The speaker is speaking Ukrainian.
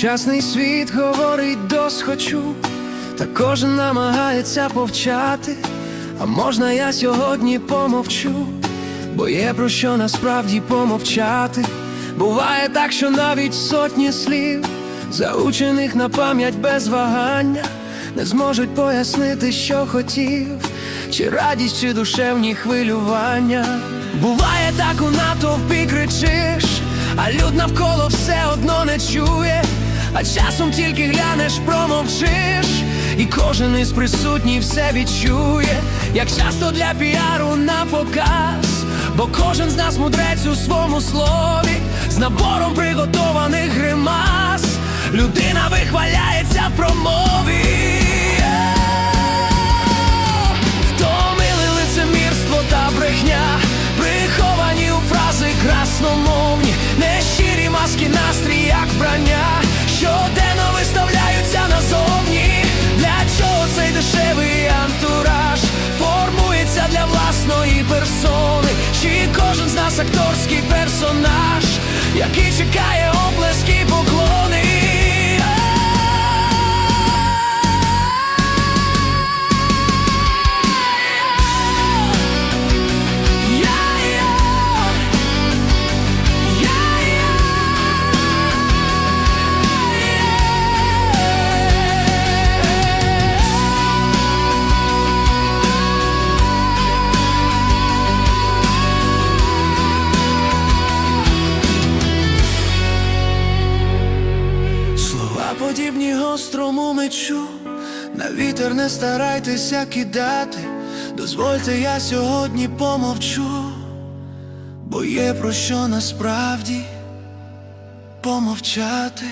Сучасний світ говорить досхочу, та кожен намагається повчати. А можна я сьогодні помовчу, бо є про що насправді помовчати. Буває так, що навіть сотні слів, заучених на пам'ять без вагання, не зможуть пояснити, що хотів, чи радість, чи душевні хвилювання. Буває так у натовпі кричиш, а люд навколо все одно не чує, а часом тільки глянеш, промовчиш, і кожен із присутніх все відчує, як часто для піару на показ, бо кожен з нас мудрець у своєму слові, з набором приготованих гримас, людина вихваляється в промові. Втомили лицемірство та брехня, приховані у фрази красномовні, нещирі маски настрій, як вбрання, акторський персонаж, який чекає оплески подібні гострому мечу, на вітер не старайтеся кидати, дозвольте, я сьогодні помовчу, бо є про що насправді помовчати.